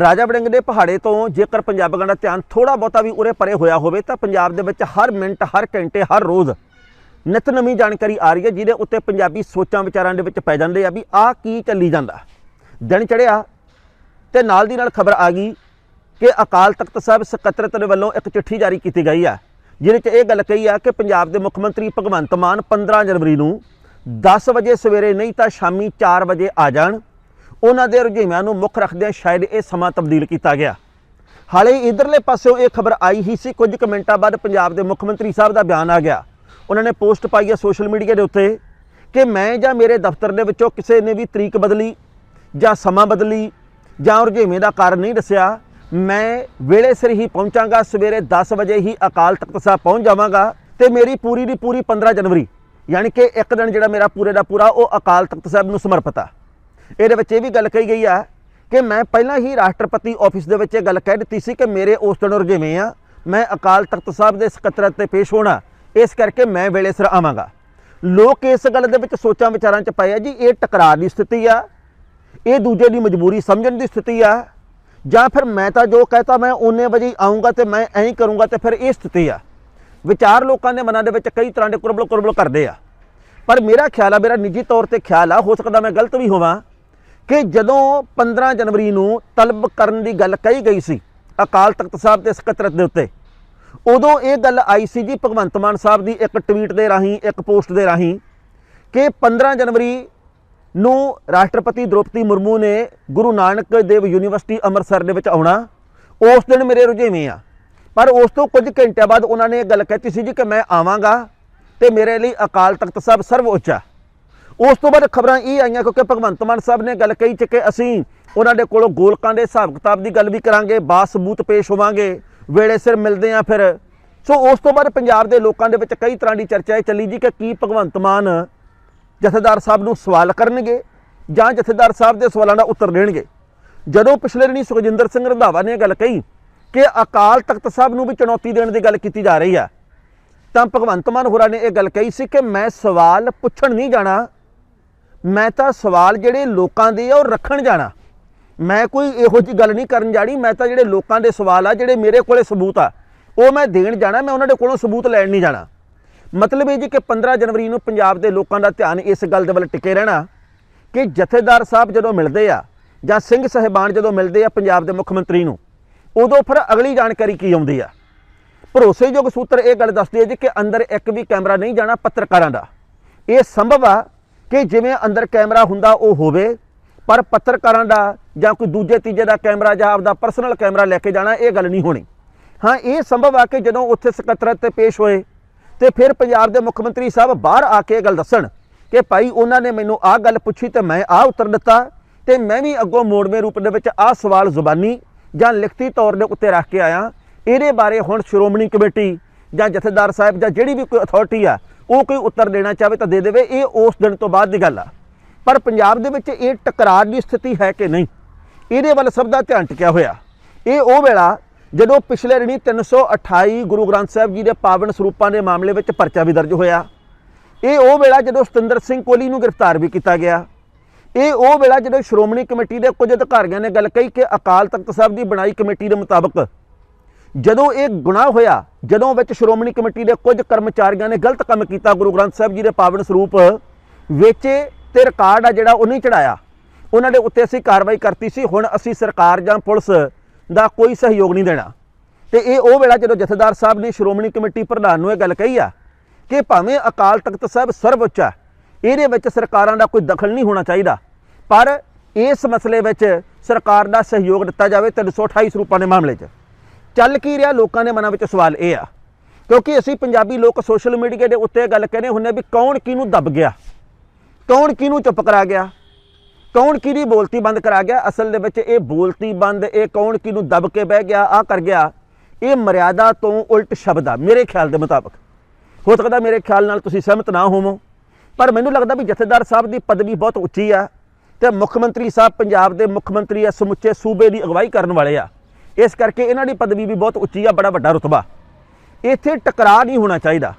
ਰਾਜਾ ਵੜਿੰਗ ਦੇ ਪਹਾੜੇ ਤੋਂ ਜੇਕਰ ਪੰਜਾਬੀਆਂ ਦਾ ਧਿਆਨ ਥੋੜਾ ਬਹੁਤਾ ਵੀ ਉਰੇ ਪਰੇ ਹੋਇਆ ਹੋਵੇ, ਤਾਂ ਪੰਜਾਬ ਦੇ ਵਿੱਚ ਹਰ ਮਿੰਟ, ਹਰ ਘੰਟੇ, ਹਰ ਰੋਜ਼ ਨਿਤ ਨਵੀਂ ਜਾਣਕਾਰੀ ਆ ਰਹੀ ਹੈ, ਜਿਹਦੇ ਉੱਤੇ ਪੰਜਾਬੀ ਸੋਚਾਂ ਵਿਚਾਰਾਂ ਦੇ ਵਿੱਚ ਪੈ ਜਾਂਦੇ ਆ ਵੀ ਆਹ ਕੀ ਚੱਲੀ ਜਾਂਦਾ। ਦਿਨ ਚੜਿਆ ਤੇ ਨਾਲ ਦੀ ਨਾਲ ਖਬਰ ਆ ਗਈ ਕਿ ਅਕਾਲ ਤਖਤ ਸਾਹਿਬ ਸਕੱਤਰਤ ਦੇ ਵੱਲੋਂ ਇੱਕ ਚਿੱਠੀ ਜਾਰੀ ਕੀਤੀ ਗਈ ਆ, ਜਿਹਦੇ 'ਚ ਇਹ ਗੱਲ ਕਹੀ ਆ ਕਿ ਪੰਜਾਬ ਦੇ ਮੁੱਖ ਮੰਤਰੀ ਭਗਵੰਤ ਮਾਨ 15 ਜਨਵਰੀ ਨੂੰ 10 ਵਜੇ ਸਵੇਰੇ ਨਹੀਂ ਤਾਂ ਸ਼ਾਮੀ 4 ਵਜੇ ਆ ਜਾਣ ਉਹਨਾਂ ਦੇ ਰੁਝੇਵਿਆਂ ਨੂੰ ਮੁੱਖ ਰੱਖਦਿਆਂ ਸ਼ਾਇਦ ਇਹ ਸਮਾਂ ਤਬਦੀਲ ਕੀਤਾ ਗਿਆ। ਹਾਲੇ ਇਧਰਲੇ ਪਾਸਿਓਂ ਇਹ ਖਬਰ ਆਈ ਹੀ ਸੀ, ਕੁਝ ਕੁ ਮਿੰਟਾਂ ਬਾਅਦ ਪੰਜਾਬ ਦੇ ਮੁੱਖ ਮੰਤਰੀ ਸਾਹਿਬ ਦਾ ਬਿਆਨ ਆ ਗਿਆ। ਉਹਨਾਂ ਨੇ ਪੋਸਟ ਪਾਈ ਹੈ ਸੋਸ਼ਲ ਮੀਡੀਆ ਦੇ ਉੱਤੇ ਕਿ ਮੈਂ ਜਾਂ ਮੇਰੇ ਦਫ਼ਤਰ ਦੇ ਵਿੱਚੋਂ ਕਿਸੇ ਨੇ ਵੀ ਤਰੀਕ ਬਦਲੀ ਜਾਂ ਸਮਾਂ ਬਦਲੀ ਜਾਂ ਰੁਝੇਵੇਂ ਦਾ ਕਾਰਨ ਨਹੀਂ ਦੱਸਿਆ। ਮੈਂ ਵੇਲੇ ਸਿਰ ਹੀ ਪਹੁੰਚਾਂਗਾ, ਸਵੇਰੇ 10 ਵਜੇ ਹੀ ਅਕਾਲ ਤਖਤ ਸਾਹਿਬ ਪਹੁੰਚ ਜਾਵਾਂਗਾ ਤੇ ਮੇਰੀ ਪੂਰੀ ਦੀ ਪੂਰੀ 15 ਜਨਵਰੀ, ਯਾਨੀ ਕਿ ਇੱਕ ਦਿਨ ਜਿਹੜਾ ਮੇਰਾ ਪੂਰੇ ਦਾ ਪੂਰਾ ਉਹ ਅਕਾਲ ਤਖਤ ਸਾਹਿਬ ਨੂੰ ਸਮਰਪਿਤ ਆ। ਇਹਦੇ ਵਿੱਚ ਇਹ ਵੀ ਗੱਲ ਕਹੀ ਗਈ ਆ ਕਿ ਮੈਂ ਪਹਿਲਾਂ ਹੀ ਰਾਸ਼ਟਰਪਤੀ ਆਫਿਸ ਦੇ ਵਿੱਚ ਇਹ ਗੱਲ ਕਹਿ ਦਿੱਤੀ ਸੀ ਕਿ ਮੇਰੇ ਉਸ ਦਿਨ ਰੁਝੇਵੇਂ ਆ, ਮੈਂ ਅਕਾਲ ਤਖਤ ਸਾਹਿਬ ਦੇ ਸਕੱਤਰਤ ਤੇ ਪੇਸ਼ ਹੋਣਾ, ਇਸ ਕਰਕੇ ਮੈਂ ਵੇਲੇ ਸਿਰ ਆਵਾਂਗਾ। ਲੋਕ ਇਸ ਗੱਲ ਦੇ ਵਿੱਚ ਸੋਚਾਂ ਵਿਚਾਰਾਂ 'ਚ ਪਏ ਆ ਜੀ, ਇਹ ਟਕਰਾਅ ਦੀ ਸਥਿਤੀ ਆ, ਇਹ ਦੂਜੇ ਦੀ ਮਜਬੂਰੀ ਸਮਝਣ ਦੀ ਸਥਿਤੀ ਆ, ਜਾਂ ਫਿਰ ਮੈਂ ਤਾਂ ਜੋ ਕਹਤਾ ਮੈਂ ਉਹਨੇ ਵਜੇ ਹੀ ਆਉਂਗਾ ਤੇ ਮੈਂ ਐਂ ਹੀ ਕਰੂੰਗਾ ਤੇ ਫਿਰ ਇਹ ਸਥਿਤੀ ਆ। ਵਿਚਾਰ ਲੋਕਾਂ ਦੇ ਮਨਾਂ ਦੇ ਵਿੱਚ ਕਈ ਤਰ੍ਹਾਂ ਦੇ ਕੁਰਬਲ ਕੁਰਬਲ ਕਰਦੇ ਆ। ਪਰ ਮੇਰਾ ਖਿਆਲ ਆ, ਮੇਰਾ ਨਿੱਜੀ ਤੌਰ ਤੇ ਖਿਆਲ ਆ, ਹੋ ਸਕਦਾ ਮੈਂ ਗਲਤ ਵੀ ਹੋਵਾਂ ਕਿ ਜਦੋਂ 15 ਜਨਵਰੀ ਨੂੰ ਤਲਬ ਕਰਨ ਦੀ ਗੱਲ ਕਹੀ ਗਈ ਸੀ ਅਕਾਲ ਤਖਤ ਸਾਹਿਬ ਦੇ ਸਕੱਤਰਤ ਦੇ ਉੱਤੇ, ਉਦੋਂ ਇਹ ਗੱਲ ਆਈ ਸੀ ਜੀ ਭਗਵੰਤ ਮਾਨ ਸਾਹਿਬ ਦੀ ਇੱਕ ਟਵੀਟ ਦੇ ਰਾਹੀਂ, ਇੱਕ ਪੋਸਟ ਦੇ ਰਾਹੀਂ ਕਿ 15 ਜਨਵਰੀ ਨੂੰ ਰਾਸ਼ਟਰਪਤੀ ਦ੍ਰੋਪਦੀ ਮੁਰਮੂ ਨੇ ਗੁਰੂ ਨਾਨਕ ਦੇਵ ਯੂਨੀਵਰਸਿਟੀ ਅੰਮ੍ਰਿਤਸਰ ਦੇ ਵਿੱਚ ਆਉਣਾ, ਉਸ ਦਿਨ ਮੇਰੇ ਰੁਝੇਵੇਂ ਆ। ਪਰ ਉਸ ਤੋਂ ਕੁਝ ਘੰਟਿਆਂ ਬਾਅਦ ਉਹਨਾਂ ਨੇ ਇਹ ਗੱਲ ਕਹਿਤੀ ਸੀ ਜੀ ਕਿ ਮੈਂ ਆਵਾਂਗਾ ਤੇ ਮੇਰੇ ਲਈ ਅਕਾਲ ਤਖਤ ਸਾਹਿਬ ਸਰਵਉੱਚ ਆ। ਉਸ ਤੋਂ ਬਾਅਦ ਖਬਰਾਂ ਇਹ ਆਈਆਂ ਕਿਉਂਕਿ ਭਗਵੰਤ ਮਾਨ ਸਾਹਿਬ ਨੇ ਗੱਲ ਕਹੀ ਚ ਕਿ ਅਸੀਂ ਉਹਨਾਂ ਦੇ ਕੋਲੋਂ ਗੋਲਕਾਂ ਦੇ ਹਿਸਾਬ ਕਿਤਾਬ ਦੀ ਗੱਲ ਵੀ ਕਰਾਂਗੇ ਬਾਸਬੂਤ ਪੇਸ਼ ਹੋਵਾਂਗੇ, ਵੇਲੇ ਸਿਰ ਮਿਲਦੇ ਆ ਫਿਰ। ਸੋ ਉਸ ਤੋਂ ਬਾਅਦ ਪੰਜਾਬ ਦੇ ਲੋਕਾਂ ਦੇ ਵਿੱਚ ਕਈ ਤਰ੍ਹਾਂ ਦੀ ਚਰਚਾ ਇਹ ਚੱਲੀ ਜੀ ਕਿ ਕੀ ਭਗਵੰਤ ਮਾਨ ਜਥੇਦਾਰ ਸਾਹਿਬ ਨੂੰ ਸਵਾਲ ਕਰਨਗੇ ਜਾਂ ਜਥੇਦਾਰ ਸਾਹਿਬ ਦੇ ਸਵਾਲਾਂ ਦਾ ਉੱਤਰ ਦੇਣਗੇ। ਜਦੋਂ ਪਿਛਲੇ ਦਿਨੀ ਸੁਖਜਿੰਦਰ ਸਿੰਘ ਰੰਧਾਵਾ ਨੇ ਗੱਲ ਕਹੀ ਕਿ ਅਕਾਲ ਤਖਤ ਸਾਹਿਬ ਨੂੰ ਵੀ ਚੁਣੌਤੀ ਦੇਣ ਦੀ ਗੱਲ ਕੀਤੀ ਜਾ ਰਹੀ ਆ ਤਾਂ ਭਗਵੰਤ ਮਾਨ ਹੋਰਾਂ ਨੇ ਇਹ ਗੱਲ ਕਹੀ ਸੀ ਕਿ ਮੈਂ ਸਵਾਲ ਪੁੱਛਣ ਨਹੀਂ ਜਾਣਾ ਮੈਂ ਤਾਂ ਸਵਾਲ ਜਿਹੜੇ ਲੋਕਾਂ ਦੇ ਆ ਉਹ ਰੱਖਣ ਜਾਣਾ। ਮੈਂ ਕੋਈ ਇਹੋ ਜੀ ਗੱਲ ਨਹੀਂ ਕਰਨ ਜਾਣੀ, ਮੈਂ ਤਾਂ ਜਿਹੜੇ ਲੋਕਾਂ ਦੇ ਸਵਾਲ ਆ, ਜਿਹੜੇ ਮੇਰੇ ਕੋਲੇ ਸਬੂਤ ਆ, ਉਹ ਮੈਂ ਦੇਣ ਜਾਣਾ, ਮੈਂ ਉਹਨਾਂ ਦੇ ਕੋਲੋਂ ਸਬੂਤ ਲੈਣ ਨਹੀਂ ਜਾਣਾ। ਮਤਲਬ ਇਹ ਜੀ ਕਿ 15 ਜਨਵਰੀ ਨੂੰ ਪੰਜਾਬ ਦੇ ਲੋਕਾਂ ਦਾ ਧਿਆਨ ਇਸ ਗੱਲ ਦੇ ਵੱਲ ਟਿਕੇ ਰਹਿਣਾ ਕਿ ਜਥੇਦਾਰ ਸਾਹਿਬ ਜਦੋਂ ਮਿਲਦੇ ਆ ਜਾਂ ਸਿੰਘ ਸਹਿਬਾਨ ਜਦੋਂ ਮਿਲਦੇ ਆ ਪੰਜਾਬ ਦੇ ਮੁੱਖ ਮੰਤਰੀ ਨੂੰ, ਉਦੋਂ ਫਿਰ ਅਗਲੀ ਜਾਣਕਾਰੀ ਕੀ ਆਉਂਦੀ ਆ? ਭਰੋਸੇਯੋਗ ਸੂਤਰ ਇਹ ਗੱਲ ਦੱਸਦੇ ਆ ਜੀ ਕਿ ਅੰਦਰ ਇੱਕ ਵੀ ਕੈਮਰਾ ਨਹੀਂ ਜਾਣਾ ਪੱਤਰਕਾਰਾਂ ਦਾ। ਇਹ ਸੰਭਵ ਆ ਕਿ ਜਿਵੇਂ ਅੰਦਰ ਕੈਮਰਾ ਹੁੰਦਾ ਉਹ ਹੋਵੇ, ਪਰ ਪੱਤਰਕਾਰਾਂ ਦਾ ਜਾਂ ਕੋਈ ਦੂਜੇ ਤੀਜੇ ਦਾ ਕੈਮਰਾ ਜਾਂ ਆਪਦਾ ਪਰਸਨਲ ਕੈਮਰਾ ਲੈ ਕੇ ਜਾਣਾ, ਇਹ ਗੱਲ ਨਹੀਂ ਹੋਣੀ। ਹਾਂ, ਇਹ ਸੰਭਵ ਆ ਕਿ ਜਦੋਂ ਉੱਥੇ ਸਕੱਤਰਤ ਤੇ ਪੇਸ਼ ਹੋਏ, ਤੇ ਫਿਰ ਪੰਜਾਬ ਦੇ ਮੁੱਖ ਮੰਤਰੀ ਸਾਹਿਬ ਬਾਹਰ ਆ ਕੇ ਇਹ ਗੱਲ ਦੱਸਣ ਕਿ ਭਾਈ ਉਹਨਾਂ ਨੇ ਮੈਨੂੰ ਆਹ ਗੱਲ ਪੁੱਛੀ ਤੇ ਮੈਂ ਆਹ ਉੱਤਰ ਦਿੱਤਾ ਤੇ ਮੈਂ ਵੀ ਅੱਗੋਂ ਮੋੜਵੇਂ ਰੂਪ ਦੇ ਵਿੱਚ ਆਹ ਸਵਾਲ ਜ਼ੁਬਾਨੀ ਜਾਂ ਲਿਖਤੀ ਤੌਰ ਦੇ ਉੱਤੇ ਰੱਖ ਕੇ ਆਇਆ। ਇਹਦੇ ਬਾਰੇ ਹੁਣ ਸ਼੍ਰੋਮਣੀ ਕਮੇਟੀ ਜਾਂ ਜਥੇਦਾਰ ਸਾਹਿਬ ਜਾਂ ਜਿਹੜੀ ਵੀ ਕੋਈ ਅਥਾਰਟੀ ਆ ਉਹ ਕੋਈ ਉੱਤਰ ਦੇਣਾ ਚਾਹਵੇ ਤਾਂ ਦੇ ਦੇਵੇ, ਇਹ ਉਸ ਦਿਨ ਤੋਂ ਬਾਅਦ ਦੀ ਗੱਲ ਆ। ਪਰ ਪੰਜਾਬ ਦੇ ਵਿੱਚ ਇਹ ਟਕਰਾਰ ਦੀ ਸਥਿਤੀ ਹੈ ਕਿ ਨਹੀਂ? ਇਹਦੇ ਵੱਲ ਸਭ ਦਾ ਧਿਆਨ ਟਿਕਿਆ ਹੋਇਆ। ਇਹ ਉਹ ਵੇਲਾ ਜਦੋਂ ਪਿਛਲੇ ਦਿਨੀ 328 ਗੁਰੂ ਗ੍ਰੰਥ ਸਾਹਿਬ ਜੀ ਦੇ ਪਾਵਨ ਸਰੂਪਾਂ ਦੇ ਮਾਮਲੇ ਵਿੱਚ ਪਰਚਾ ਵੀ ਦਰਜ ਹੋਇਆ। ਇਹ ਉਹ ਵੇਲਾ ਜਦੋਂ ਸਤਿੰਦਰ ਸਿੰਘ ਕੋਹਲੀ ਨੂੰ ਗ੍ਰਿਫਤਾਰ ਵੀ ਕੀਤਾ ਗਿਆ। ਇਹ ਉਹ ਵੇਲਾ ਜਦੋਂ ਸ਼੍ਰੋਮਣੀ ਕਮੇਟੀ ਦੇ ਕੁਝ ਅਧਿਕਾਰੀਆਂ ਨੇ ਗੱਲ ਕਹੀ ਕਿ ਅਕਾਲ ਤਖਤ ਸਾਹਿਬ ਦੀ ਬਣਾਈ ਕਮੇਟੀ ਦੇ ਮੁਤਾਬਕ ਜਦੋਂ ਇਹ ਗੁਨਾਹ ਹੋਇਆ, ਜਦੋਂ ਵਿੱਚ ਸ਼੍ਰੋਮਣੀ ਕਮੇਟੀ ਦੇ ਕੁਝ ਕਰਮਚਾਰੀਆਂ ਨੇ ਗਲਤ ਕੰਮ ਕੀਤਾ, ਗੁਰੂ ਗ੍ਰੰਥ ਸਾਹਿਬ ਜੀ ਦੇ ਪਾਵਨ ਸਰੂਪ ਵੇਚੇ ਤੇ ਰਿਕਾਰਡ ਆ ਜਿਹੜਾ ਉਹ ਨਹੀਂ ਚੜਾਇਆ। ਉਹਨਾਂ ਦੇ ਉੱਤੇ ਅਸੀਂ ਕਾਰਵਾਈ ਕਰਤੀ ਸੀ, ਹੁਣ ਅਸੀਂ ਸਰਕਾਰ ਜਾਂ ਪੁਲਿਸ ਦਾ ਕੋਈ ਸਹਿਯੋਗ ਨਹੀਂ ਦੇਣਾ। ਤੇ ਇਹ ਉਹ ਵੇਲਾ ਜਦੋਂ ਜਥੇਦਾਰ ਸਾਹਿਬ ਨੇ ਸ਼੍ਰੋਮਣੀ ਕਮੇਟੀ ਪ੍ਰਧਾਨ ਨੂੰ ਇਹ ਗੱਲ ਕਹੀ ਆ ਕਿ ਭਾਵੇਂ ਅਕਾਲ ਤਖਤ ਸਾਹਿਬ ਸਰਵਉੱਚ ਆ, ਇਹਦੇ ਵਿੱਚ ਸਰਕਾਰਾਂ ਦਾ ਕੋਈ ਦਖਲ ਨਹੀਂ ਹੋਣਾ ਚਾਹੀਦਾ। ਪਰ ਇਸ ਮਸਲੇ ਵਿੱਚ ਸਰਕਾਰ ਦਾ ਸਹਿਯੋਗ ਦਿੱਤਾ ਜਾਵੇ 328 ਸਰੂਪਾਂ ਦੇ ਮਾਮਲੇ 'ਚ। ਚੱਲ ਕੀ ਰਿਹਾ? ਲੋਕਾਂ ਦੇ ਮਨਾਂ ਵਿੱਚ ਸਵਾਲ ਇਹ ਆ, ਕਿਉਂਕਿ ਅਸੀਂ ਪੰਜਾਬੀ ਲੋਕ ਸੋਸ਼ਲ ਮੀਡੀਆ ਦੇ ਉੱਤੇ ਇਹ ਗੱਲ ਕਹਿੰਦੇ ਹੁੰਦੇ ਵੀ ਕੌਣ ਕਿਹਨੂੰ ਦੱਬ ਗਿਆ? ਕੌਣ ਕਿਹਨੂੰ ਚੁੱਪ ਕਰਾ ਗਿਆ? ਕੌਣ ਕਿਹਦੀ ਬੋਲਤੀ ਬੰਦ ਕਰਾ ਗਿਆ? ਅਸਲ ਦੇ ਵਿੱਚ ਇਹ ਬੋਲਤੀ ਬੰਦ, ਇਹ ਕੌਣ ਕਿਹਨੂੰ ਦੱਬ ਕੇ ਬਹਿ ਗਿਆ ਆ ਕਰ ਗਿਆ, ਇਹ ਮਰਿਆਦਾ ਤੋਂ ਉਲਟ ਸ਼ਬਦ ਆ, ਮੇਰੇ ਖਿਆਲ ਦੇ ਮੁਤਾਬਕ। ਹੋ ਸਕਦਾ ਮੇਰੇ ਖਿਆਲ ਨਾਲ ਤੁਸੀਂ ਸਹਿਮਤ ਨਾ ਹੋਵੋ, ਪਰ ਮੈਨੂੰ ਲੱਗਦਾ ਵੀ ਜਥੇਦਾਰ ਸਾਹਿਬ ਦੀ ਪਦਵੀ ਬਹੁਤ ਉੱਚੀ ਆ ਤੇ ਮੁੱਖ ਮੰਤਰੀ ਸਾਹਿਬ ਪੰਜਾਬ ਦੇ ਮੁੱਖ ਮੰਤਰੀ ਆ ਸਮੁੱਚੇ ਸੂਬੇ ਦੀ ਅਗਵਾਈ ਕਰਨ ਵਾਲੇ ਆ। ਇਸ ਕਰਕੇ ਇਹਨਾਂ ਦੀ ਪਦਵੀ ਵੀ ਬਹੁਤ ਉੱਚੀ ਆ, ਬੜਾ ਵੱਡਾ ਰੁਤਬਾ। ਇੱਥੇ ਟਕਰਾਅ ਨਹੀਂ ਹੋਣਾ ਚਾਹੀਦਾ।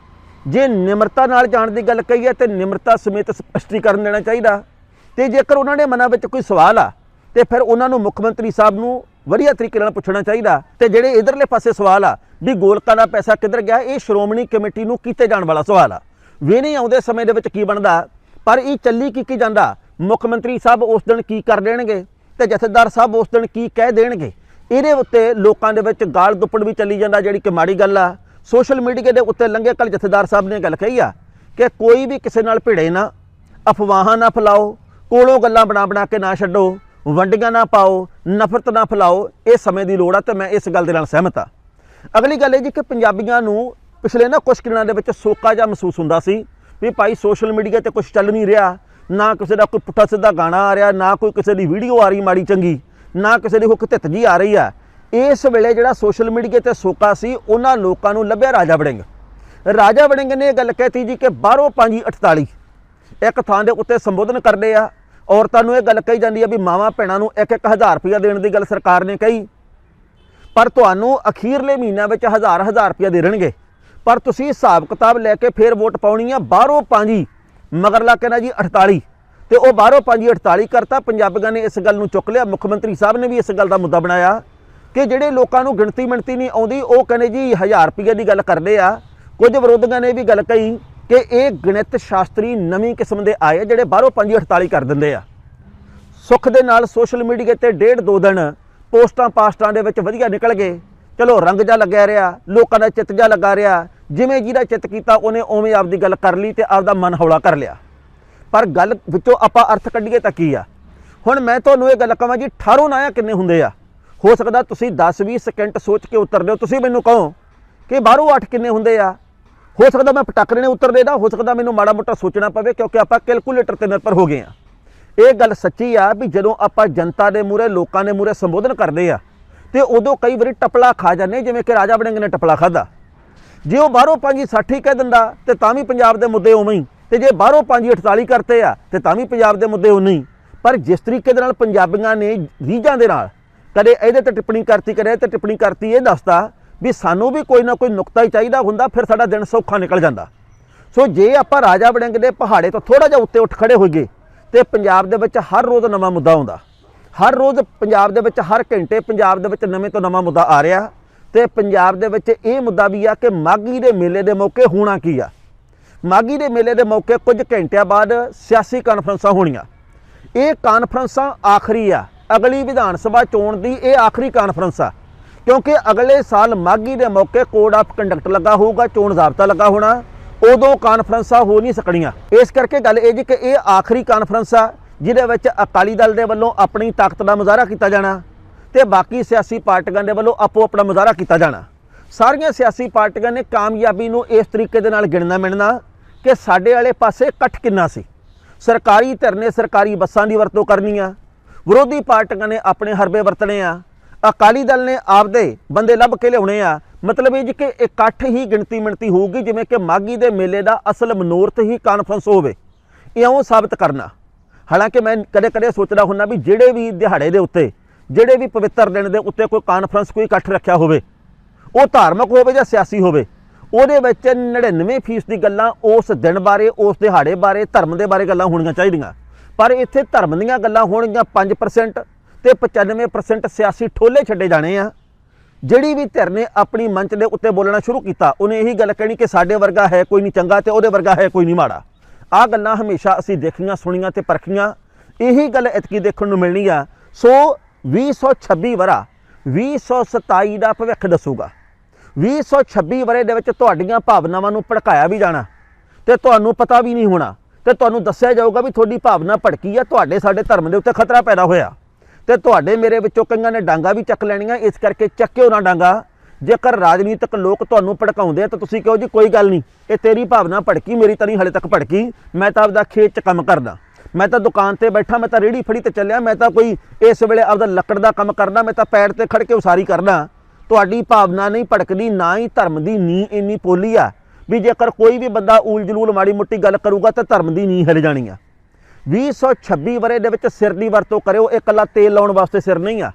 ਜੇ ਨਿਮਰਤਾ ਨਾਲ ਜਾਣ ਦੀ ਗੱਲ ਕਹੀਏ ਤੇ ਨਿਮਰਤਾ ਸਮੇਤ ਸਪਸ਼ਟੀਕਰਨ ਦੇਣਾ ਚਾਹੀਦਾ। ਤੇ ਜੇਕਰ ਉਹਨਾਂ ਦੇ ਮਨਾਂ ਵਿੱਚ ਕੋਈ ਸਵਾਲ ਆ, ਤੇ ਫਿਰ ਉਹਨਾਂ ਨੂੰ ਮੁੱਖ ਮੰਤਰੀ ਸਾਹਿਬ ਨੂੰ ਵਧੀਆ ਤਰੀਕੇ ਨਾਲ ਪੁੱਛਣਾ ਚਾਹੀਦਾ। ਤੇ ਜਿਹੜੇ ਇਧਰਲੇ ਪਾਸੇ ਸਵਾਲ ਆ, ਵੀ ਗੋਲਕਾਂ ਦਾ ਪੈਸਾ ਕਿੱਧਰ ਗਿਆ, ਇਹ ਸ਼੍ਰੋਮਣੀ ਕਮੇਟੀ ਨੂੰ ਕੀਤੇ ਜਾਣ ਵਾਲਾ ਸਵਾਲ ਆ। ਵੀ ਨਹੀਂ ਆਉਂਦੇ ਸਮੇਂ ਦੇ ਵਿੱਚ ਕੀ ਬਣਦਾ, ਪਰ ਇਹ ਚੱਲੀ ਕੀ ਕੀ ਜਾਂਦਾ? ਮੁੱਖ ਮੰਤਰੀ ਸਾਹਿਬ ਉਸ ਦਿਨ ਕੀ ਕਰ ਦੇਣਗੇ? ਤੇ ਜਥੇਦਾਰ ਸਾਹਿਬ ਉਸ ਦਿਨ ਕੀ ਕਹਿ ਦੇਣਗੇ? ਇਹਦੇ ਉੱਤੇ ਲੋਕਾਂ ਦੇ ਵਿੱਚ ਗਾਲ ਦੁੱਪੜ ਵੀ ਚੱਲੀ ਜਾਂਦਾ, ਜਿਹੜੀ ਕਿ ਮਾੜੀ ਗੱਲ ਆ। ਸੋਸ਼ਲ ਮੀਡੀਆ ਦੇ ਉੱਤੇ ਲੰਘੇ ਕੱਲ ਜਥੇਦਾਰ ਸਾਹਿਬ ਨੇ ਗੱਲ ਕਹੀ ਆ ਕਿ ਕੋਈ ਵੀ ਕਿਸੇ ਨਾਲ ਭਿੜੇ ਨਾ, ਅਫਵਾਹਾਂ ਨਾ ਫੈਲਾਓ, ਕੋਲੋਂ ਗੱਲਾਂ ਬਣਾ ਬਣਾ ਕੇ ਨਾ ਛੱਡੋ, ਵੰਡੀਆਂ ਨਾ ਪਾਓ, ਨਫ਼ਰਤ ਨਾ ਫੈਲਾਓ, ਇਹ ਸਮੇਂ ਦੀ ਲੋੜ ਆ ਤੇ ਮੈਂ ਇਸ ਗੱਲ ਦੇ ਨਾਲ ਸਹਿਮਤ ਆ। ਅਗਲੀ ਗੱਲ ਇਹ ਜੀ ਕਿ ਪੰਜਾਬੀਆਂ ਨੂੰ ਪਿਛਲੇ ਨਾ ਕੁਝ ਦਿਨਾਂ ਦੇ ਵਿੱਚ ਸੋਕਾ ਜਿਹਾ ਮਹਿਸੂਸ ਹੁੰਦਾ ਸੀ ਵੀ ਭਾਈ ਸੋਸ਼ਲ ਮੀਡੀਆ ਤੇ ਕੁਝ ਚੱਲ ਨਹੀਂ ਰਿਹਾ, ਨਾ ਕਿਸੇ ਦਾ ਕੋਈ ਪੁੱਠਾ ਸਿੱਧਾ ਗਾਣਾ ਆ ਰਿਹਾ, ਨਾ ਕੋਈ ਕਿਸੇ ਦੀ ਵੀਡੀਓ ਆ ਰਹੀ ਮਾੜੀ ਚੰਗੀ। ਨਾ ਕਿਸੇ ਦੀ ਹੁੱਕ ਧਿੱਤ ਜੀ ਆ ਰਹੀ ਆ। ਇਸ ਵੇਲੇ ਜਿਹੜਾ ਸੋਸ਼ਲ ਮੀਡੀਆ ਤੇ ਸੋਕਾ ਸੀ, ਉਹਨਾਂ ਲੋਕਾਂ ਨੂੰ ਲੱਭਿਆ ਰਾਜਾ ਵੜਿੰਗ। ਰਾਜਾ ਵੜਿੰਗ ਨੇ ਇਹ ਗੱਲ ਕਹਿਤੀ ਜੀ ਕਿ ਬਾਹਰੋਂ 548 ਇੱਕ ਥਾਂ ਦੇ ਉੱਤੇ ਸੰਬੋਧਨ ਕਰਦੇ ਆ। ਔਰਤਾਂ ਨੂੰ ਇਹ ਗੱਲ ਕਹੀ ਜਾਂਦੀ ਆ ਵੀ ਮਾਵਾਂ ਭੈਣਾਂ ਨੂੰ ਇੱਕ ਇੱਕ ਹਜ਼ਾਰ ਰੁਪਇਆ ਦੇਣ ਦੀ ਗੱਲ ਸਰਕਾਰ ਨੇ ਕਹੀ। ਪਰ ਤੁਹਾਨੂੰ ਅਖੀਰਲੇ ਮਹੀਨਿਆਂ ਵਿੱਚ ਹਜ਼ਾਰ ਹਜ਼ਾਰ ਰੁਪਇਆ ਦੇ ਦੇਣਗੇ। ਪਰ ਤੁਸੀਂ ਹਿਸਾਬ ਕਿਤਾਬ ਲੈ ਕੇ ਫੇਰ ਵੋਟ ਪਾਉਣੀ ਆ, ਬਾਹਰੋਂ ਪੰਜੀ, ਮਗਰਲਾ ਕਹਿੰਦਾ ਜੀ 48 ਤੇ ਉਹ ਬਾਹਰੋਂ ਪੰਜੀ 48 ਕਰਤਾ। ਪੰਜਾਬੀਆਂ ਨੇ ਇਸ ਗੱਲ ਨੂੰ ਚੁੱਕ ਲਿਆ। ਮੁੱਖ ਮੰਤਰੀ ਸਾਹਿਬ ਨੇ ਵੀ ਇਸ ਗੱਲ ਦਾ ਮੁੱਦਾ ਬਣਾਇਆ ਕਿ ਜਿਹੜੇ ਲੋਕਾਂ ਨੂੰ ਗਿਣਤੀ ਮਿਣਤੀ ਨਹੀਂ ਆਉਂਦੀ, ਉਹ ਕਹਿੰਦੇ ਜੀ 1000 ਰੁਪਏ ਦੀ ਗੱਲ ਕਰਦੇ ਆ। ਕੁਝ ਵਿਰੋਧੀਆਂ ਨੇ ਵੀ ਗੱਲ ਕਹੀ ਕਿ ਇਹ ਗਣਿਤ ਸ਼ਾਸਤਰੀ ਨਵੀਂ ਕਿਸਮ ਦੇ ਆਏ ਜਿਹੜੇ ਬਾਹਰੋਂ ਪੰਜੀ 48 ਕਰ ਦਿੰਦੇ ਆ। ਸੁੱਖ ਦੇ ਨਾਲ ਸੋਸ਼ਲ ਮੀਡੀਆ ਤੇ ਡੇਢ ਦੋ ਦਿਨ ਪੋਸਟਾਂ ਪਾਸਟਾਂ ਦੇ ਵਿੱਚ ਵਧੀਆ ਨਿਕਲ ਗਏ। ਚਲੋ, ਰੰਗ ਜਾ ਲੱਗਿਆ ਰਿਹਾ, ਲੋਕਾਂ ਦਾ ਚਿੱਤ ਜਾ ਲੱਗਾ ਰਿਹਾ। ਜਿਵੇਂ ਜਿਹਦਾ ਚਿੱਤ ਕੀਤਾ, ਉਹਨੇ ਉਵੇਂ ਆਪਦੀ ਗੱਲ ਕਰ ਲਈ ਤੇ ਆਪਦਾ ਮਨ ਹੌਲਾ ਕਰ ਲਿਆ। ਪਰ ਗੱਲ ਵਿੱਚੋਂ ਆਪਾਂ ਅਰਥ ਕੱਢੀਏ ਤਾਂ ਕੀ ਆ? ਹੁਣ ਮੈਂ ਤੁਹਾਨੂੰ ਇਹ ਗੱਲ ਕਹਾਂ ਜੀ, ਠਾਰੋਂ ਨਾਇਆ ਕਿੰਨੇ ਹੁੰਦੇ ਆ? ਹੋ ਸਕਦਾ ਤੁਸੀਂ 10-20 ਸਕਿੰਟ ਸੋਚ ਕੇ ਉੱਤਰ ਦਿਓ, ਤੁਸੀਂ ਮੈਨੂੰ ਕਹੋ ਕਿ ਬਾਹਰੋਂ 8 ਕਿੰਨੇ ਹੁੰਦੇ ਆ? ਹੋ ਸਕਦਾ ਮੈਂ ਪਟਾਕਰੇ ਨੇ ਉੱਤਰ ਦੇਦਾ ਹੋ ਸਕਦਾ ਮੈਨੂੰ ਮਾੜਾ ਮੋਟਾ ਸੋਚਣਾ ਪਵੇ ਕਿਉਂਕਿ ਆਪਾਂ ਕੈਲਕੂਲੇਟਰ ਤੇ ਨਿਰਭਰ ਹੋ ਗਏ ਆ। ਇਹ ਗੱਲ ਸੱਚੀ ਆ ਵੀ ਜਦੋਂ ਆਪਾਂ ਜਨਤਾ ਦੇ ਮੂਹਰੇ, ਲੋਕਾਂ ਦੇ ਮੂਹਰੇ ਸੰਬੋਧਨ ਕਰਦੇ ਆ, ਤੇ ਉਦੋਂ ਕਈ ਵਾਰੀ ਟਪਲਾ ਖਾ ਜਾਂਦੇ ਜਿਵੇਂ ਕਿ ਰਾਜਾ ਵੜਿੰਗ ਨੇ ਟਪਲਾ ਖਾਦਾ ਜੇ ਉਹ ਬਾਹਰੋਂ 560 ਕਹਿ ਦਿੰਦਾ, ਤੇ ਤਾਂ ਵੀ ਪੰਜਾਬ ਦੇ ਮੁੱਦੇ ਉਵੇਂ ਹੀ। ਤੇ ਜੇ ਬਾਹਰੋਂ 548 ਕਰਤੇ ਆ, ਤੇ ਤਾਂ ਵੀ ਪੰਜਾਬ ਦੇ ਮੁੱਦੇ ਉਵੇਂ ਹੀ। ਪਰ ਜਿਸ ਤਰੀਕੇ ਦੇ ਨਾਲ ਪੰਜਾਬੀਆਂ ਨੇ ਰੀਝਾਂ ਦੇ ਨਾਲ ਕਦੇ ਇਹਦੇ ਤੇ ਟਿੱਪਣੀ ਕਰਤੀ, ਕਦੇ ਇਹ ਤੇ ਟਿੱਪਣੀ ਕਰਤੀ, ਇਹ ਦੱਸਦਾ ਵੀ ਸਾਨੂੰ ਵੀ ਕੋਈ ਨਾ ਕੋਈ ਨੁਕਤਾ ਹੀ ਚਾਹੀਦਾ ਹੁੰਦਾ, ਫਿਰ ਸਾਡਾ ਦਿਨ ਸੌਖਾ ਨਿਕਲ ਜਾਂਦਾ। ਸੋ ਜੇ ਆਪਾਂ ਰਾਜਾ ਵੜਿੰਗ ਦੇ ਪਹਾੜੇ ਤੋਂ ਥੋੜਾ ਜਿਹਾ ਉੱਤੇ ਉੱਠ ਖੜੇ ਹੋਈਏ, ਤੇ ਪੰਜਾਬ ਦੇ ਵਿੱਚ ਹਰ ਰੋਜ਼ ਨਵਾਂ ਮੁੱਦਾ ਆਉਂਦਾ। ਹਰ ਰੋਜ਼ ਪੰਜਾਬ ਦੇ ਵਿੱਚ ਹਰ ਘੰਟੇ ਪੰਜਾਬ ਦੇ ਵਿੱਚ ਨਵੇਂ ਤੋਂ ਨਵਾਂ ਮੁੱਦਾ ਆ ਰਿਹਾ, ਤੇ ਪੰਜਾਬ ਦੇ ਵਿੱਚ ਇਹ ਮੁੱਦਾ ਵੀ ਆ ਕਿ ਮਾਗੀ ਦੇ ਮੇਲੇ ਦੇ ਮੌਕੇ ਹੋਣਾ ਕੀ ਆ। ਮਾਗੀ ਦੇ ਮੇਲੇ ਦੇ ਮੌਕੇ ਕੁਝ ਘੰਟਿਆਂ ਬਾਅਦ ਸਿਆਸੀ ਕਾਨਫਰੰਸਾਂ ਹੋਣੀਆਂ। ਇਹ ਕਾਨਫਰੰਸਾਂ ਆਖਰੀ ਆ। ਅਗਲੀ ਵਿਧਾਨ ਸਭਾ ਚੋਣ ਦੀ ਇਹ ਆਖਰੀ ਕਾਨਫਰੰਸ ਆ। ਕਿਉਂਕਿ ਅਗਲੇ ਸਾਲ ਮਾਗੀ ਦੇ ਮੌਕੇ ਕੋਡ ਆਫ ਕੰਡਕਟ ਲੱਗਾ ਹੋਊਗਾ, ਚੋਣ ਜ਼ਾਬਤਾ ਲੱਗਾ ਹੋਣਾ। ਉਦੋਂ ਕਾਨਫਰੰਸਾਂ ਹੋ ਨਹੀਂ ਸਕਣੀਆਂ। ਇਸ ਕਰਕੇ ਗੱਲ ਇਹ ਜੀ ਕਿ ਇਹ ਆਖਰੀ ਕਾਨਫਰੰਸ ਆ, ਜਿਹਦੇ ਵਿੱਚ ਅਕਾਲੀ ਦਲ ਦੇ ਵੱਲੋਂ ਆਪਣੀ ਤਾਕਤ ਦਾ ਮੁਜ਼ਾਹਰਾ ਕੀਤਾ ਜਾਣਾ ਤੇ ਬਾਕੀ ਸਿਆਸੀ ਪਾਰਟੀਆਂ ਦੇ ਵੱਲੋਂ ਆਪੋ ਆਪਣਾ ਮੁਜ਼ਾਹਰਾ ਕੀਤਾ ਜਾਣਾ। ਸਾਰੀਆਂ ਸਿਆਸੀ ਪਾਰਟੀਆਂ ਨੇ ਕਾਮਯਾਬੀ ਨੂੰ ਇਸ ਤਰੀਕੇ ਦੇ ਨਾਲ ਗਿਣਨਾ ਮਿਲਣਾ ਕਿ ਸਾਡੇ ਵਾਲੇ ਪਾਸੇ ਇਕੱਠ ਕਿੰਨਾ ਸੀ। ਸਰਕਾਰੀ ਧਿਰ ਨੇ ਸਰਕਾਰੀ ਬੱਸਾਂ ਦੀ ਵਰਤੋਂ ਕਰਨੀ ਆ। ਵਿਰੋਧੀ ਪਾਰਟੀਆਂ ਨੇ ਆਪਣੇ ਹਰਬੇ ਵਰਤਣੇ ਆ। ਅਕਾਲੀ ਦਲ ਨੇ ਆਪਦੇ ਬੰਦੇ ਲੱਭ ਕੇ ਲਿਆਉਣੇ ਆ। ਮਤਲਬ ਇਹ ਜੀ ਕਿ ਇਕੱਠ ਹੀ ਗਿਣਤੀ ਮਿਣਤੀ ਹੋਊਗੀ, ਜਿਵੇਂ ਕਿ ਮਾਗੀ ਦੇ ਮੇਲੇ ਦਾ ਅਸਲ ਮਨੋਰਥ ਹੀ ਕਾਨਫਰੰਸ ਹੋਵੇ। ਇਉਂ ਸਾਬਤ ਕਰਨਾ। ਹਾਲਾਂਕਿ ਮੈਂ ਕਦੇ-ਕਦੇ ਸੋਚਦਾ ਹੁੰਦਾ ਵੀ ਜਿਹੜੇ ਵੀ ਦਿਹਾੜੇ ਦੇ ਉੱਤੇ, ਜਿਹੜੇ ਵੀ ਪਵਿੱਤਰ ਦਿਨ ਦੇ ਉੱਤੇ ਕੋਈ ਕਾਨਫਰੰਸ ਕੋਈ ਇਕੱਠ ਰੱਖਿਆ ਹੋਵੇ ਉਹ ਧਾਰਮਿਕ ਹੋਵੇ ਜਾਂ ਸਿਆਸੀ ਹੋਵੇ, ਉਹਦੇ ਵਿੱਚ 99% ਦੀ ਗੱਲਾਂ ਉਸ ਦਿਨ ਬਾਰੇ, ਉਸ ਦਿਹਾੜੇ ਬਾਰੇ, ਧਰਮ ਦੇ ਬਾਰੇ ਗੱਲਾਂ ਹੋਣੀਆਂ ਚਾਹੀਦੀਆਂ। ਪਰ ਇੱਥੇ ਧਰਮ ਦੀਆਂ ਗੱਲਾਂ ਹੋਣਗੀਆਂ 5% ਤੇ 95% ਸਿਆਸੀ ਠੋਲੇ ਛੱਡੇ ਜਾਣੇ ਆ। ਜਿਹੜੀ ਵੀ ਧਿਰ ਨੇ ਆਪਣੀ ਮੰਚ ਦੇ ਉੱਤੇ ਬੋਲਣਾ ਸ਼ੁਰੂ ਕੀਤਾ, ਉਹਨੇ ਇਹੀ ਗੱਲ ਕਹਿਣੀ ਕਿ ਸਾਡੇ ਵਰਗਾ ਹੈ ਕੋਈ ਨਹੀਂ ਚੰਗਾ ਤੇ ਉਹਦੇ ਵਰਗਾ ਹੈ ਕੋਈ ਨਹੀਂ ਮਾੜਾ। ਆਹ ਗੱਲਾਂ ਹਮੇਸ਼ਾ ਅਸੀਂ ਦੇਖੀਆਂ, ਸੁਣੀਆਂ ਤੇ ਪਰਖੀਆਂ। ਇਹੀ ਗੱਲ ਇਤਕੀ ਦੇਖਣ ਨੂੰ ਮਿਲਣੀ ਆ। ਸੋ 2026 ਵਰਾ 2027 ਦਾ ਭਵਿੱਖ ਦੱਸੂਗਾ। 2026 ਵਰੇ ਦੇ ਵਿੱਚ ਤੁਹਾਡੀਆਂ ਭਾਵਨਾਵਾਂ ਨੂੰ ਭੜਕਾਇਆ ਵੀ ਜਾਣਾ ਤੇ ਤੁਹਾਨੂੰ ਪਤਾ ਵੀ ਨਹੀਂ ਹੋਣਾ ਤੇ ਤੁਹਾਨੂੰ ਦੱਸਿਆ ਜਾਊਗਾ ਵੀ ਤੁਹਾਡੀ ਭਾਵਨਾ ਭੜਕੀ ਆ, ਤੁਹਾਡੇ ਸਾਡੇ ਧਰਮ ਦੇ ਉੱਤੇ ਖਤਰਾ ਪੈਦਾ ਹੋਇਆ। ਤੇ ਤੁਹਾਡੇ ਮੇਰੇ ਵਿੱਚੋਂ ਕਈਆਂ ਨੇ ਡਾਂਗਾ ਵੀ ਚੱਕ ਲੈਣੀਆਂ, ਇਸ ਕਰਕੇ ਚੱਕਿਓ ਨਾ ਡਾਂਗਾ। ਜੇਕਰ ਰਾਜਨੀਤਿਕ ਲੋਕ ਤੁਹਾਨੂੰ ਭੜਕਾਉਂਦੇ ਆ ਤਾਂ ਤੁਸੀਂ ਕਹੋ ਜੀ ਕੋਈ ਗੱਲ ਨਹੀਂ, ਇਹ ਤੇਰੀ ਭਾਵਨਾ ਭੜਕੀ, ਮੇਰੀ ਤਾਂ ਨਹੀਂ ਹਲੇ ਤੱਕ ਭੜਕੀ, ਮੈਂ ਤਾਂ ਆਪਦਾ ਖੇਤ 'ਚ ਕੰਮ ਕਰਦਾ। ਮੈਂ ਤਾਂ ਦੁਕਾਨ ਤੇ ਬੈਠਾ, ਮੈਂ ਤਾਂ ਰੇੜੀ ਫੜੀ ਤੇ ਚੱਲਿਆ, ਮੈਂ ਤਾਂ ਕੋਈ ਇਸ ਵੇਲੇ ਆਪਦਾ ਲੱਕੜ ਦਾ ਕੰਮ ਕਰਦਾ, ਮੈਂ ਤਾਂ ਪੈਰ ਤੇ ਖੜ ਕੇ ਉਸਾਰੀ ਕਰਦਾ। ਤੁਹਾਡੀ ਭਾਵਨਾ ਨਹੀਂ ਭੜਕਦੀ, ਨਾ ਹੀ ਧਰਮ ਦੀ ਨੀ ਇੰਨੀ ਪੋਲੀ ਆ ਵੀ ਜੇਕਰ ਕੋਈ ਵੀ ਬੰਦਾ ਊਲ ਜਲੂਲ ਮਾੜੀ ਮੁੱਟੀ ਗੱਲ ਕਰੂਗਾ ਤਾਂ ਧਰਮ ਦੀ ਨੀ ਹਿਲ ਜਾਣੀ ਆ। 2026 ਵਰੇ ਦੇ ਵਿੱਚ ਸਿਰ ਦੀ ਵਰਤੋਂ ਕਰਿਓ, ਇਹ ਇਕੱਲਾ ਤੇਲ ਲਾਉਣ ਵਾਸਤੇ ਸਿਰ ਨਹੀਂ ਆ।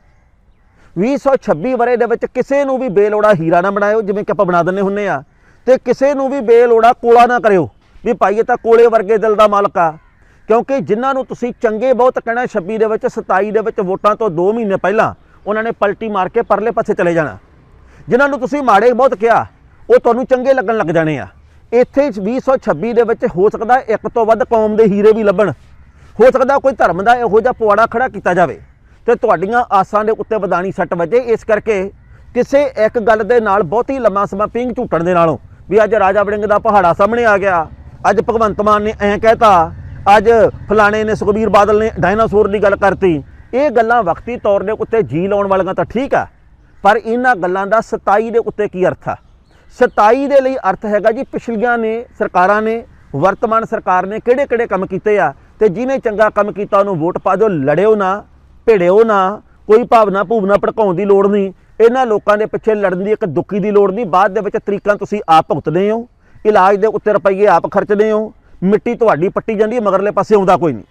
2026 ਵਰੇ ਦੇ ਵਿੱਚ ਕਿਸੇ ਨੂੰ ਵੀ ਬੇਲੋੜਾ ਹੀਰਾ ਨਾ ਬਣਾਇਓ, ਜਿਵੇਂ ਕਿ ਆਪਾਂ ਬਣਾ ਦਿੰਨੇ ਹੁੰਨੇ ਆ, ਤੇ ਕਿਸੇ ਨੂੰ ਵੀ ਬੇਲੋੜਾ ਕੋਲਾ ਨਾ ਕਰਿਓ, ਵੀ ਭਾਈ ਇਹ ਤਾਂ ਕੋਲੇ ਵਰਗੇ ਦਿਲ ਦਾ ਮਾਲਕ ਆ। ਕਿਉਂਕਿ ਜਿਨ੍ਹਾਂ ਨੂੰ ਤੁਸੀਂ ਚੰਗੇ ਬਹੁਤ ਕਹਿਣਾ 26 ਦੇ ਵਿੱਚ 27 ਦੇ ਵਿੱਚ ਵੋਟਾਂ ਤੋਂ 2 ਮਹੀਨੇ ਪਹਿਲਾਂ ਉਹਨਾਂ ਨੇ ਪਲਟੀ ਮਾਰ ਕੇ ਪਰਲੇ ਪਾਸੇ ਚਲੇ ਜਾਣਾ। ਜਿਨ੍ਹਾਂ ਨੂੰ ਤੁਸੀਂ ਮਾੜੇ ਬਹੁਤ ਕਿਹਾ, ਉਹ ਤੁਹਾਨੂੰ ਚੰਗੇ ਲੱਗਣ ਲੱਗ ਜਾਣੇ ਆ। ਇੱਥੇ 2026 ਦੇ ਵਿੱਚ ਹੋ ਸਕਦਾ ਇੱਕ ਤੋਂ ਵੱਧ ਕੌਮ ਦੇ ਹੀਰੇ ਵੀ ਲੱਭਣ। ਹੋ ਸਕਦਾ ਕੋਈ ਧਰਮ ਦਾ ਇਹੋ ਜਿਹਾ ਪਵਾੜਾ ਖੜਾ ਕੀਤਾ ਜਾਵੇ ਤੇ ਤੁਹਾਡੀਆਂ ਆਸਾਂ ਦੇ ਉੱਤੇ ਵਧਾਣੀ ਸੱਟ ਵੱਜੇ। ਇਸ ਕਰਕੇ ਕਿਸੇ ਇੱਕ ਗੱਲ ਦੇ ਨਾਲ ਬਹੁਤੀ ਲੰਮਾ ਸਮਾਂ ਪਿੰਗ ਝੂਟਣ ਦੇ ਨਾਲੋਂ ਵੀ ਅੱਜ ਰਾਜਾ ਵੜਿੰਗ ਦਾ ਪਹਾੜਾ ਸਾਹਮਣੇ ਆ ਗਿਆ। ਅੱਜ ਭਗਵੰਤ ਮਾਨ ਨੇ ਐਂ ਕਹਿਤਾ, ਅੱਜ ਫਲਾਣੇ ਨੇ ਸੁਖਬੀਰ ਬਾਦਲ ਨੇ ਡਾਇਨਾਸੌਰ ਦੀ ਗੱਲ ਕਰਤੀ। ਇਹ ਗੱਲਾਂ ਵਕਤੀ ਤੌਰ ਦੇ ਉੱਤੇ ਜੀ ਲਾਉਣ ਵਾਲੀਆਂ ਤਾਂ ਠੀਕ ਆ, ਪਰ ਇਹਨਾਂ ਗੱਲਾਂ ਦਾ 27 ਦੇ ਉੱਤੇ ਕੀ ਅਰਥ ਆ? 27 ਦੇ ਲਈ ਅਰਥ ਹੈਗਾ ਜੀ, ਪਿਛਲੀਆਂ ਨੇ, ਸਰਕਾਰਾਂ ਨੇ, ਵਰਤਮਾਨ ਸਰਕਾਰ ਨੇ ਕਿਹੜੇ ਕਿਹੜੇ ਕੰਮ ਕੀਤੇ ਆ? ਤੇ ਜਿਹਨੇ ਚੰਗਾ ਕੰਮ ਕੀਤਾ ਉਹਨੂੰ ਵੋਟ ਪਾ ਦਿਓ, ਲੜਿਓ ਨਾ, ਭਿੜਿਓ ਨਾ, ਕੋਈ ਭਾਵਨਾ ਭੂਵਨਾ ਭੜਕਾਉਣ ਦੀ ਲੋੜ ਨਹੀਂ। ਇਹਨਾਂ ਲੋਕਾਂ ਦੇ ਪਿੱਛੇ ਲੜਨ ਦੀ ਇੱਕ ਦੁੱਖੀ ਦੀ ਲੋੜ ਨਹੀਂ। ਬਾਅਦ ਦੇ ਵਿੱਚ ਤਰੀਕਾਂ ਤੁਸੀਂ ਆਪ ਭੁਗਤਦੇ ਹੋ। ਇਲਾਜ ਦੇ ਉੱਤੇ ਰੁਪਈਏ ਆਪ ਖਰਚਦੇ ਹੋ। ਮਿੱਟੀ ਤੁਹਾਡੀ ਪੱਟੀ ਜਾਂਦੀ ਮਗਰਲੇ ਪਾਸੇ ਆਉਂਦਾ ਕੋਈ ਨਹੀਂ।